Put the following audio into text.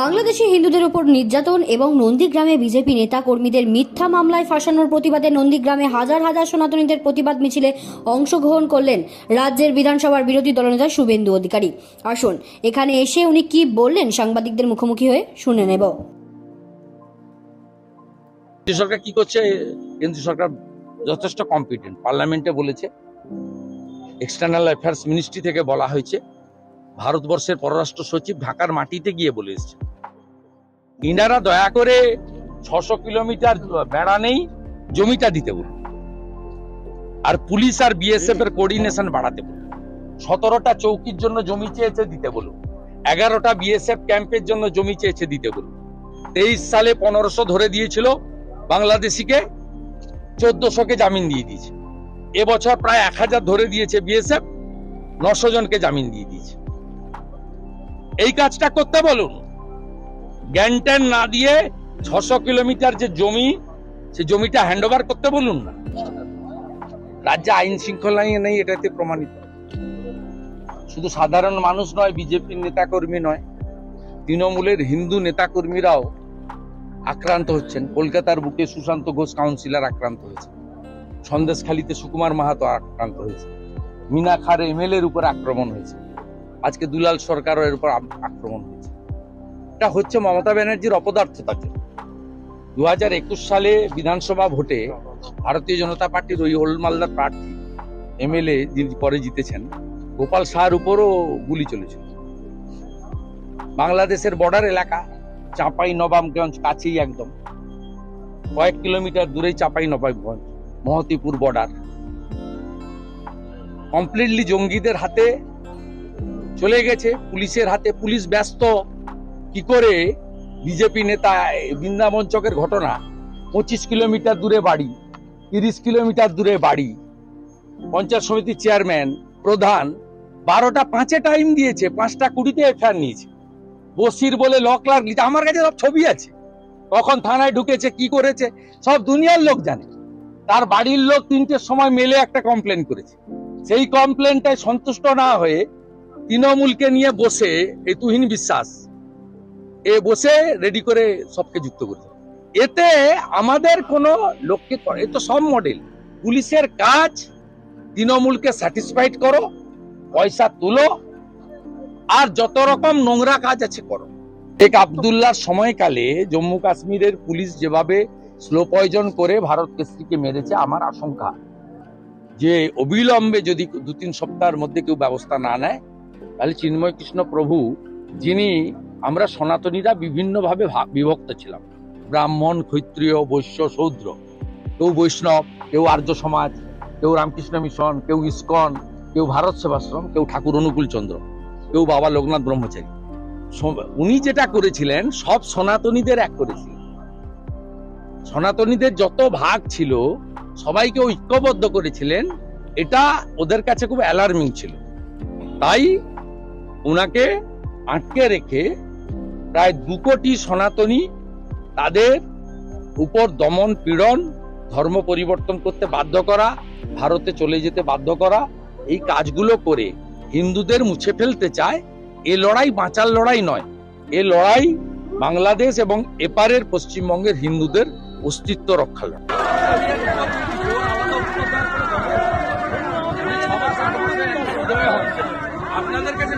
বাংলাদেশে হিন্দুদের উপর নির্যাতন এবং নন্দীগ্রামে বিজেপি নেতা কর্মীদের মিথ্যা মামলায় ফাঁসানোর প্রতিবাদে নন্দীগ্রামে হাজার হাজার সনাতনীদের প্রতিবাদ মিছিলে অংশগ্রহণ করলেন রাজ্যের বিধানসভার বিরোধী দলনেতা শুভেন্দু অধিকারী। আসুন, এখানে এসে উনি কি বললেন সাংবাদিকদের মুখোমুখি হয়ে শুনে নেব। সরকার কি করছে? কেন্দ্রীয় সরকার যথেষ্ট কম্পিটেন্ট পার্লামেন্টে বলেছে এক্সটার্নাল অ্যাফেয়ার্স মিনিস্ট্রি থেকে বলা হয়েছে, ভারতবর্ষের পররাষ্ট্র সচিব ঢাকার মাটিতে গিয়ে বলে এসেছে ইনারা দয়া করে ছশো কিলোমিটার বেড়া নেই, জমিটা দিতে বলুন। আর পুলিশ আর বিএসএফ এর কোঅর্ডিনেশন বাড়াতে বলুন। সতেরোটা চৌকির জন্য জমি চেয়েছে, দিতে বলুন। এগারোটা বিএসএফ ক্যাম্পের জন্য জমি চেয়েছে, দিতে বলুন। তেইশ সালে পনেরোশো ধরে দিয়েছিল বাংলাদেশিকে, চোদ্দশোকে জামিন দিয়ে দিয়েছে। এবছর প্রায় এক হাজার ধরে দিয়েছে বিএসএফ নশো জনকে জামিন দিয়ে দিয়েছে। এই কাজটা করতে বলুন। জ্ঞানট্যান না দিয়ে ছশো কিলোমিটার যে জমি, সে জমিটা হ্যান্ড করতে বলুন না। রাজ্যে আইন শৃঙ্খলা নেই এটাতে প্রমাণিত। শুধু সাধারণ মানুষ নয়, বিজেপির নেতাকর্মী নয়, তৃণমূলের হিন্দু নেতাকর্মীরাও আক্রান্ত হচ্ছেন। কলকাতার বুকে সুশান্ত ঘোষ কাউন্সিলর আক্রান্ত হয়েছে। সন্দেশখালীতে সুকুমার মাহাতো আক্রান্ত হয়েছে। মিনা খার এমএল এর উপর আক্রমণ হয়েছে। আজকে দুলাল সরকারও এর উপর আক্রমণ হয়েছে। এটা হচ্ছে মমতা ব্যানার্জির অপদার্থতার জন্য দু হাজার একুশ সালে বিধানসভা ভোটে ভারতীয় জনতা পার্টির ওই ওল্ড মালদার প্রার্থী, এমএলএ যিনি পরে জিতেছেন, গোপাল শাহর উপরও গুলি চলেছিল। বাংলাদেশের বর্ডার এলাকা চাঁপাই নবাবগঞ্জ কাছেই একদম। কয়েক কিলোমিটার দূরেই চাঁপাই নবাবগঞ্জ, মহতিপুর বর্ডার। কমপ্লিটলি জঙ্গিদের হাতে চলে গেছে, পুলিশের হাতে পুলিশ ব্যস্ত। কি করে বিজেপি নেতা বৃন্দাবন চকের ঘটনা? পঁচিশ কিলোমিটার দূরে বাড়ি, তিরিশ কিলোমিটার দূরে বাড়ি। পঞ্চায়েত সমিতির চেয়ারম্যান, প্রধান, বারোটা পাঁচে টাইম দিয়েছে, পাঁচটা কুড়িতে এফআইআর নিয়েছে। বসির বলে ল ক্লার্ক আমার কাছে সব ছবি আছে। কখন থানায় ঢুকেছে, কি করেছে, সব দুনিয়ার লোক জানে। তার বাড়ির লোক তিনটের সময় মেলে একটা কমপ্লেন করেছে। সেই কমপ্লেনটাই সন্তুষ্ট না হয়ে তৃণমূলকে নিয়ে বসে এই তুহিন বিশ্বাস এ বসে রেডি করে সবকে যুক্ত করেছে এতে আমাদের কোনো লোককে এ তো সব মডেল পুলিশের কাজ, তৃণমূলকে স্যাটিসফাইড করো, পয়সা তুলো, আর যত রকম নোংরা কাজ আছে করো। শেখ আবদুল্লাহর সময়কালে জম্মু কাশ্মীরের পুলিশ যেভাবে স্লো পয়জন করে ভারত কেসরিকে মেরেছে, আমার আশঙ্কা যে অবিলম্বে যদি দু তিন সপ্তাহের মধ্যে কেউ ব্যবস্থা না নেয়, তাহলে চিন্ময় কৃষ্ণ প্রভু যিনি আমরা সনাতনীরা বিভিন্নভাবে বিভক্ত ছিলাম। ব্রাহ্মণ, ক্ষত্রিয়, বৈশ্য শৌদ্র কেউ বৈষ্ণব, কেউ আর্য সমাজ, কেউ রামকৃষ্ণ মিশন, কেউ ইস্কন, কেউ ভারত সেবাশ্রম, কেউ ঠাকুর অনুকূল চন্দ্র, কেউ বাবা লোকনাথ ব্রহ্মচারী। উনি যেটা করেছিলেন, সব সনাতনীদের এক করেছিলেন। সনাতনীদের যত ভাগ ছিল, সবাইকে ঐক্যবদ্ধ করেছিলেন, এটা ওদের কাছে খুব অ্যালার্মিং ছিল। তাই ওনাকে আটকে রেখে প্রায় দু কোটি সনাতনী তাদের উপর দমন পীড়ন, ধর্ম পরিবর্তন করতে বাধ্য করা, ভারতে চলে যেতে বাধ্য করা, এই কাজগুলো করে হিন্দুদের মুছে ফেলতে চায়, এ লড়াই বাঁচার লড়াই নয়। এ লড়াই বাংলাদেশ এবং এপারের পশ্চিমবঙ্গের হিন্দুদের অস্তিত্ব রক্ষা লড়াই। আপনাদের কাছে